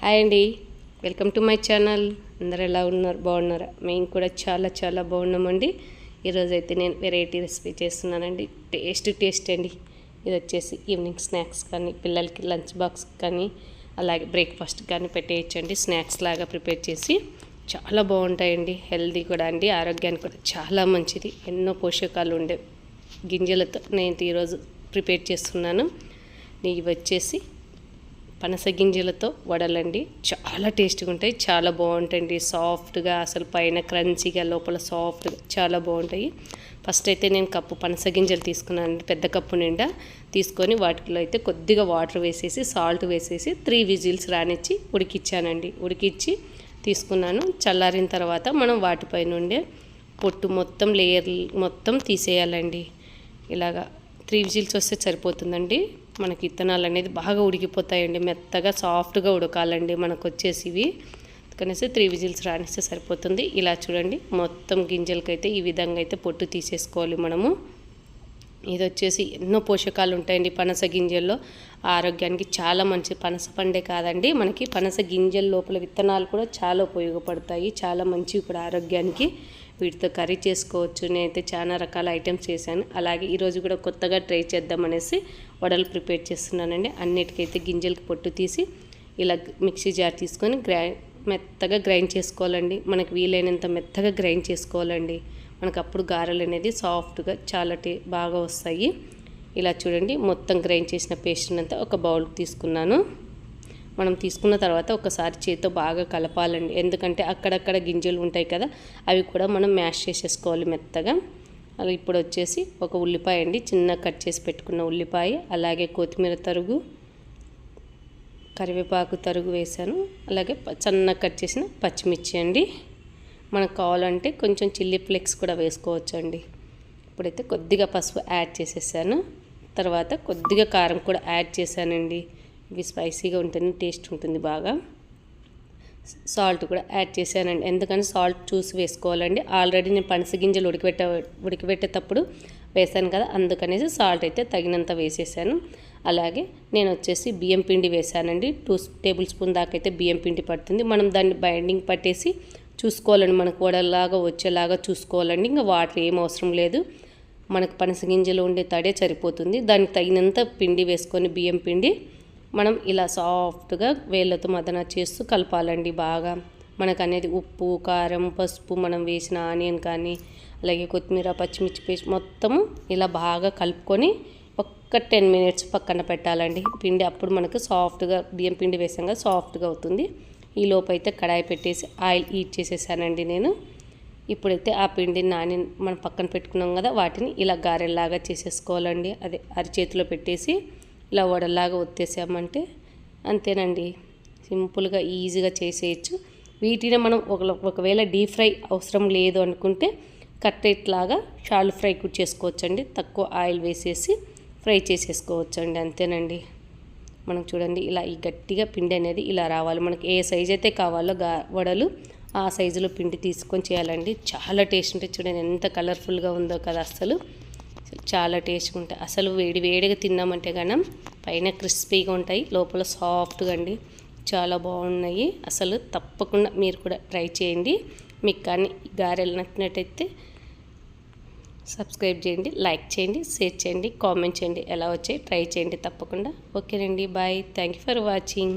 Hi అండి. Welcome to my channel. అందరు ఎలా ఉన్నారు? బాగున్నారా? మేము కూడా చాలా చాలా బాగున్నామండి. ఈరోజు అయితే నేను వెరైటీ రెసిపీ చేస్తున్నానండి. టేస్ట్ టేస్ట్ అండి. ఇది వచ్చేసి ఈవినింగ్ స్నాక్స్ కానీ పిల్లలకి లంచ్ బాక్స్ కానీ అలాగే బ్రేక్ఫాస్ట్ కానీ పెట్టేయచ్చండి. స్నాక్స్ లాగా ప్రిపేర్ చేసి చాలా బాగుంటాయండి. హెల్దీ కూడా అండి. ఆరోగ్యానికి కూడా చాలా మంచిది. ఎన్నో పోషకాలు ఉండే గింజలతో నేను ఈరోజు ప్రిపేర్ చేస్తున్నాను. ఇవి వచ్చేసి పనస గింజలతో వడలండి. చాలా టేస్ట్గా ఉంటాయి. చాలా బాగుంటాయండి. సాఫ్ట్గా అసలు పైన క్రంచీగా లోపల సాఫ్ట్గా చాలా బాగుంటాయి. ఫస్ట్ అయితే నేను కప్పు పనస గింజలు తీసుకున్నాను. పెద్ద కప్పు నిండా తీసుకొని వాటిలో అయితే కొద్దిగా వాటర్ వేసేసి సాల్ట్ వేసేసి త్రీ విజిల్స్ రానిచ్చి ఉడికిచ్చానండి. ఉడికిచ్చి తీసుకున్నాను. చల్లారిన తర్వాత మనం వాటిపై నుండే పొట్టు మొత్తం లేయర్ మొత్తం తీసేయాలండి. ఇలాగా త్రీ విజిల్స్ వస్తే సరిపోతుందండి. మనకి ఇత్తనాలు అనేది బాగా ఉడికిపోతాయండి. మెత్తగా సాఫ్ట్గా ఉడకాలండి మనకు వచ్చేసి ఇవి కనీసం త్రీ విజిల్స్ రానిస్తే సరిపోతుంది. ఇలా చూడండి మొత్తం గింజలకైతే ఈ విధంగా అయితే పొట్టు తీసేసుకోవాలి మనము. ఇది వచ్చేసి ఎన్నో పోషకాలు ఉంటాయండి పనస గింజల్లో. ఆరోగ్యానికి చాలా మంచి పనస పండే కాదండి. మనకి పనస గింజల లోపల విత్తనాలు కూడా చాలా ఉపయోగపడతాయి. చాలా మంచివి కూడా ఆరోగ్యానికి. వీటితో కర్రీ చేసుకోవచ్చు. నేనైతే చాలా రకాల ఐటమ్స్ చేశాను. అలాగే ఈరోజు కూడా కొత్తగా ట్రై చేద్దామనేసి వడలు ప్రిపేర్ చేస్తున్నానండి. అన్నిటికైతే గింజలకి పొట్టు తీసి ఇలా మిక్సీ జార్ తీసుకొని గ్రై మెత్తగా గ్రైండ్ చేసుకోవాలండి. మనకు వీలైనంత మెత్తగా గ్రైండ్ చేసుకోవాలండి. మనకు అప్పుడు గారెలు అనేది సాఫ్ట్గా చాలా టే బాగా వస్తాయి. ఇలా చూడండి మొత్తం గ్రైండ్ చేసిన పేస్ట్ అంతా ఒక బౌల్ తీసుకున్నాను. మనం తీసుకున్న తర్వాత ఒకసారి చేతితో బాగా కలపాలండి. ఎందుకంటే అక్కడక్కడ గింజలు ఉంటాయి కదా అవి కూడా మనం మ్యాష్ చేసేసుకోవాలి మెత్తగా. అలా ఇప్పుడు వచ్చేసి ఒక ఉల్లిపాయ అండి చిన్న కట్ చేసి పెట్టుకున్న ఉల్లిపాయ అలాగే కొత్తిమీర తరుగు కరివేపాకు తరుగు వేసాను అలాగే చిన్న కట్ చేసిన పచ్చిమిర్చి అండి. మనకు కావాలంటే కొంచెం చిల్లీ ఫ్లేక్స్ కూడా వేసుకోవచ్చు అండి ఇప్పుడైతే కొద్దిగా పసుపు యాడ్ చేసేసాను తర్వాత కొద్దిగా కారం కూడా యాడ్ చేశానండి. ఇవి స్పైసీగా ఉంటుంది టేస్ట్ ఉంటుంది బాగా. సాల్ట్ కూడా యాడ్ చేశానండి. ఎందుకంటే సాల్ట్ చూసి వేసుకోవాలండి. ఆల్రెడీ నేను పనస గింజలు ఉడికిపెట్ట ఉడికిపెట్టేటప్పుడు వేసాను కదా అందుకనేసి సాల్ట్ అయితే తగినంత వేసేసాను. అలాగే నేను వచ్చేసి బియ్యం పిండి వేసానండి టూ టేబుల్ స్పూన్ దాకా అయితే బియ్యం పిండి పడుతుంది. మనం దాన్ని బైండింగ్ పట్టేసి చూసుకోవాలండి. మనకు వడలాగా వచ్చేలాగా చూసుకోవాలండి. ఇంకా వాటర్ ఏం అవసరం లేదు. మనకు పనస గింజలు ఉండే తడే సరిపోతుంది. దానికి తగినంత పిండి వేసుకొని బియ్యం పిండి మనం ఇలా సాఫ్ట్గా వేళ్ళతో మదన చేస్తూ కలపాలండి బాగా. మనకు అనేది ఉప్పు కారం పసుపు మనం వేసిన ఆనియన్ కానీ అలాగే కొత్తిమీర పచ్చిమిర్చి పేస్ట్ మొత్తము ఇలా బాగా కలుపుకొని ఒక్క టెన్ మినిట్స్ పక్కన పెట్టాలండి. పిండి అప్పుడు మనకు సాఫ్ట్గా బియ్యం పిండి వేసాక సాఫ్ట్గా అవుతుంది. ఈ లోపు అయితే కడాయి పెట్టేసి ఆయిల్ హీట్ చేసేసానండి నేను. ఇప్పుడైతే ఆ పిండిని నాని మనం పక్కన పెట్టుకున్నాం కదా వాటిని ఇలా గారెల్లాగా చేసేసుకోవాలండి. అదే అరిచేతిలో పెట్టేసి ఇలా వడలాగా ఒత్తేసామంటే అంతేనండి. సింపుల్గా ఈజీగా చేసేయచ్చు. వీటిని మనం ఒక ఒకవేళ డీప్ ఫ్రై అవసరం లేదు అనుకుంటే కట్టెట్లాగా షాలు ఫ్రై కూడా చేసుకోవచ్చండి. తక్కువ ఆయిల్ వేసేసి ఫ్రై చేసేసుకోవచ్చండి. అంతేనండి. మనం చూడండి ఇలా ఈ గట్టిగా పిండి అనేది ఇలా రావాలి. మనకి ఏ సైజ్ అయితే కావాలో గా వడలు ఆ సైజులో పిండి తీసుకొని చేయాలండి. చాలా టేస్ట్ ఉంటుంది చూడండి ఎంత కలర్ఫుల్గా ఉందో కదా అసలు చాలా టేస్ట్గా ఉంటాయి. అసలు వేడి వేడిగా తిన్నామంటే కనం పైన క్రిస్పీగా ఉంటాయి లోపల సాఫ్ట్గా అండి. చాలా బాగున్నాయి. అసలు తప్పకుండా మీరు కూడా ట్రై చేయండి. మీకు కానీ గారెలు నచ్చినట్టయితే సబ్స్క్రైబ్ చేయండి లైక్ చేయండి షేర్ చేయండి కామెంట్ చేయండి. ఎలా వచ్చాయి ట్రై చేయండి తప్పకుండా. ఓకేనండి bye. Thank you for watching.